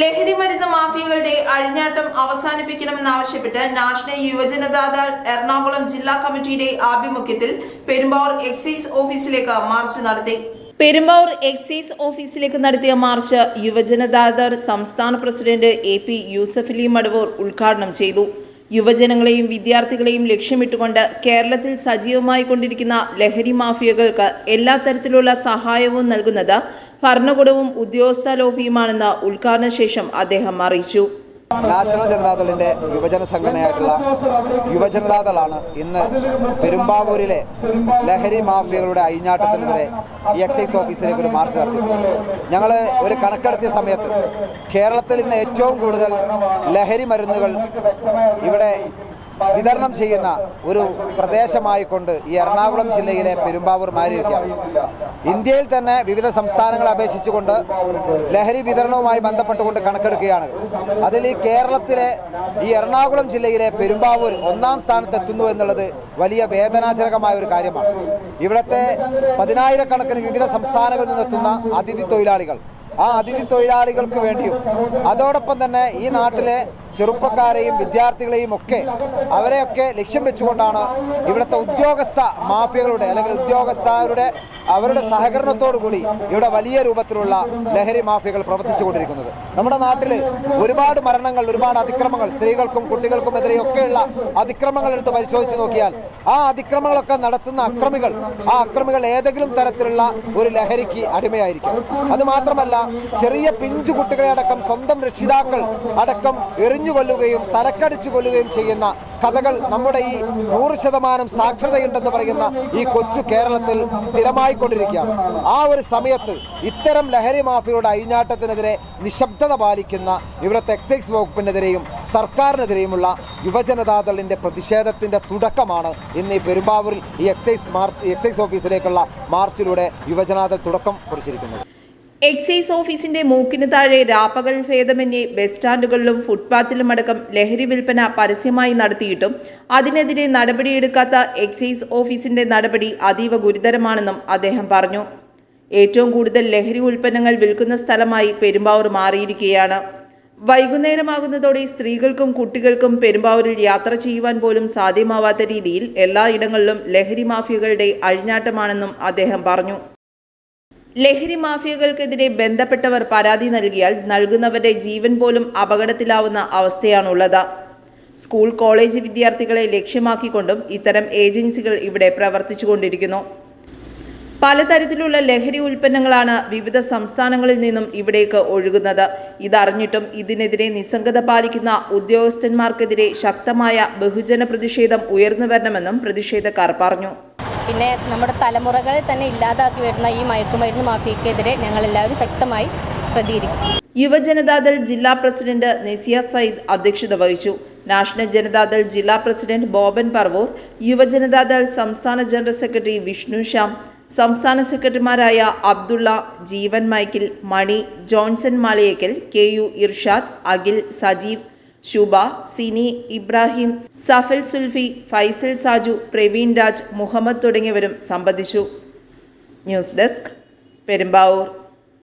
ലഹരി മരുന്ന് മാഫിയകളുടെ അഴിഞ്ഞാട്ടം അവസാനിപ്പിക്കണമെന്നാവശ്യപ്പെട്ട് നാഷണൽ യുവജനതാദൾ എറണാകുളം ജില്ലാ കമ്മിറ്റിയുടെ ആഭിമുഖ്യത്തിൽ പെരുമ്പാവൂർ എക്സൈസ് ഓഫീസിലേക്ക് മാർച്ച് നടത്തി. പെരുമ്പാവൂർ എക്സൈസ് ഓഫീസിലേക്ക് നടത്തിയ മാർച്ച് യുവജനതാദൾ സംസ്ഥാന president A P Yusuffali Madavoor ഉദ്ഘാടനം ചെയ്തു. യുവജനങ്ങളെയും വിദ്യാർത്ഥികളെയും ലക്ഷ്യമിട്ടുകൊണ്ട് കേരളത്തിൽ സജീവമായി കൊണ്ടിരിക്കുന്ന ലഹരി മാഫിയകൾക്ക് എല്ലാ തരത്തിലുള്ള സഹായവും നൽകുന്നത് ഭരണകൂടവും ഉദ്യോഗസ്ഥ ലോബിയുമാണെന്ന് ഉദ്ഘാടന ശേഷം അദ്ദേഹം അറിയിച്ചു. നാഷണൽ ജനതാദളിന്റെ യുവജന സംഘടനയായിട്ടുള്ള യുവജനതാദളാണ് ഇന്ന് പെരുമ്പാവൂരിലെ ലഹരി മാഫിയകളുടെ അഴിഞ്ഞാട്ടത്തിനെതിരെ ഈ എക്സൈസ് ഓഫീസിലേക്ക് ഒരു മാർച്ച് നടത്തി. ഞങ്ങൾ ഒരു കണക്കെടുത്തിയ സമയത്ത് കേരളത്തിൽ ഇന്ന് ഏറ്റവും കൂടുതൽ ലഹരി മരുന്നുകൾ ഇവിടെ വിതരണം ചെയ്യുന്ന ഒരു പ്രദേശമായിക്കൊണ്ട് ഈ എറണാകുളം ജില്ലയിലെ പെരുമ്പാവൂർ മാറിയിരിക്കുകയാണ്. ഇന്ത്യയിൽ തന്നെ വിവിധ സംസ്ഥാനങ്ങളെ അപേക്ഷിച്ചുകൊണ്ട് ലഹരി വിതരണവുമായി ബന്ധപ്പെട്ടുകൊണ്ട് കണക്കെടുക്കുകയാണ്. അതിൽ ഈ കേരളത്തിലെ ഈ എറണാകുളം ജില്ലയിലെ പെരുമ്പാവൂർ ഒന്നാം സ്ഥാനത്തെത്തുന്നു എന്നുള്ളത് വലിയ വേദനാജനകമായ ഒരു കാര്യമാണ്. ഇവിടുത്തെ പതിനായിരക്കണക്കിന് വിവിധ സംസ്ഥാനങ്ങളിൽ നിന്നെത്തുന്ന അതിഥി തൊഴിലാളികൾ ആ അതിഥി തൊഴിലാളികൾക്ക് വേണ്ടിയും അതോടൊപ്പം തന്നെ ഈ നാട്ടിലെ ചെറുപ്പക്കാരെയും വിദ്യാർത്ഥികളെയും ഒക്കെ അവരെയൊക്കെ ലക്ഷ്യം വെച്ചുകൊണ്ടാണ് ഇവിടുത്തെ ഉദ്യോഗസ്ഥ മാഫിയകളുടെ അല്ലെങ്കിൽ ഉദ്യോഗസ്ഥരുടെ അവരുടെ സഹകരണത്തോടു കൂടി ഇവിടെ വലിയ രൂപത്തിലുള്ള ലഹരി മാഫിയകൾ പ്രവർത്തിച്ചുകൊണ്ടിരിക്കുന്നത്. നമ്മുടെ നാട്ടിൽ ഒരുപാട് മരണങ്ങൾ ഒരുപാട് അതിക്രമങ്ങൾ സ്ത്രീകൾക്കും കുട്ടികൾക്കും എതിരെയൊക്കെയുള്ള അതിക്രമങ്ങൾ എടുത്ത് പരിശോധിച്ച് നോക്കിയാൽ ആ അതിക്രമങ്ങളൊക്കെ നടത്തുന്ന അക്രമികൾ ആ അക്രമികൾ ഏതെങ്കിലും തരത്തിലുള്ള ഒരു ലഹരിക്ക് അടിമയായിരിക്കും. അത് മാത്രമല്ല ചെറിയ പിഞ്ചു കുട്ടികളെ അടക്കം സ്വന്തം രക്ഷിതാക്കൾ അടക്കം എറിഞ്ഞു കൊല്ലുകയും തലക്കടിച്ചു കൊല്ലുകയും ചെയ്യുന്ന കഥകൾ നമ്മുടെ ഈ നൂറ് ശതമാനം സാക്ഷരതയുണ്ടെന്ന് പറയുന്ന ഈ കൊച്ചു കേരളത്തിൽ സ്ഥിരമായിക്കൊണ്ടിരിക്കുകയാണ്. ആ ഒരു സമയത്ത് ഇത്തരം ലഹരി മാഫിയയുടെ അഴിഞ്ഞാട്ടത്തിനെതിരെ നിശബ്ദത പാലിക്കുന്ന ഇവിടുത്തെ എക്സൈസ് വകുപ്പിനെതിരെയും സർക്കാരിനെതിരെയുമുള്ള യുവജനതാദളിന്റെ പ്രതിഷേധത്തിന്റെ തുടക്കമാണ് ഇന്ന് ഈ പെരുമ്പാവൂരിൽ ഈ എക്സൈസ് മാർച്ച് എക്സൈസ് ഓഫീസിലേക്കുള്ള മാർച്ചിലൂടെ യുവജനതാദൾ തുടക്കം കുറിച്ചിരിക്കുന്നത്. എക്സൈസ് ഓഫീസിന്റെ മൂക്കിന് താഴെ രാപ്പകൽ ഭേദമന്യേ ബസ് സ്റ്റാൻഡുകളിലും ഫുട്പാത്തിലും അടക്കം ലഹരി വിൽപ്പന പരസ്യമായി നടത്തിയിട്ടും അതിനെതിരെ നടപടിയെടുക്കാത്ത എക്സൈസ് ഓഫീസിന്റെ നടപടി അതീവ ഗുരുതരമാണെന്നും അദ്ദേഹം പറഞ്ഞു. ഏറ്റവും കൂടുതൽ ലഹരി ഉൽപ്പന്നങ്ങൾ വിൽക്കുന്ന സ്ഥലമായി പെരുമ്പാവൂർ മാറിയിരിക്കുകയാണ്. വൈകുന്നേരമാകുന്നതോടെ സ്ത്രീകൾക്കും കുട്ടികൾക്കും പെരുമ്പാവൂരിൽ യാത്ര ചെയ്യുവാൻ പോലും സാധ്യമാവാത്ത രീതിയിൽ എല്ലായിടങ്ങളിലും ലഹരി മാഫിയകളുടെ അഴിഞ്ഞാട്ടമാണെന്നും അദ്ദേഹം പറഞ്ഞു. ലഹരി മാഫിയകൾക്കെതിരെ ബന്ധപ്പെട്ടവർ പരാതി നൽകിയാൽ നൽകുന്നവരുടെ ജീവൻ പോലും അപകടത്തിലാവുന്ന അവസ്ഥയാണുള്ളത്. സ്കൂൾ കോളേജ് വിദ്യാർത്ഥികളെ ലക്ഷ്യമാക്കിക്കൊണ്ടും ഇത്തരം ഏജൻസികൾ ഇവിടെ പ്രവർത്തിച്ചുകൊണ്ടിരിക്കുന്നു. പലതരത്തിലുള്ള ലഹരി ഉൽപ്പന്നങ്ങളാണ് വിവിധ സംസ്ഥാനങ്ങളിൽ നിന്നും ഇവിടേക്ക് ഒഴുകുന്നത്. ഇതറിഞ്ഞിട്ടും ഇതിനെതിരെ നിസ്സംഗത പാലിക്കുന്ന ഉദ്യോഗസ്ഥന്മാർക്കെതിരെ ശക്തമായ ബഹുജന പ്രതിഷേധം ഉയർന്നു വരണമെന്നും പ്രതിഷേധക്കാർ പറഞ്ഞു. പിന്നെ നമ്മുടെ തലമുറകളെ തന്നെ ഇല്ലാതാക്കി വരുന്ന ഈ മയക്കുമരുന്ന് മാഫിയക്കെതിരെ ഞങ്ങളെല്ലാവരും ശക്തമായി പ്രതികരിക്കും. യുവജനതാദൾ ജില്ലാ പ്രസിഡന്റ് നസിയ സയ്യിദ് അധ്യക്ഷത വഹിച്ചു. നാഷണൽ ജനതാദൾ ജില്ലാ പ്രസിഡന്റ് ബോബൻ പർവൂർ യുവജനതാദൾ സംസ്ഥാന ജനറൽ സെക്രട്ടറി വിഷ്ണു ശ്യാം സംസ്ഥാന സെക്രട്ടറിമാരായ Abdulla Jeevan Michael Mani Johnson Maliyekkal K U Irshad Akhil Sajeev Shubha Sini Ibrahim Safal Sulfi Faisal Saju Praveen Raj Muhammad തുടങ്ങിയവരും സംബന്ധിച്ചു. News desk Perumbavoor.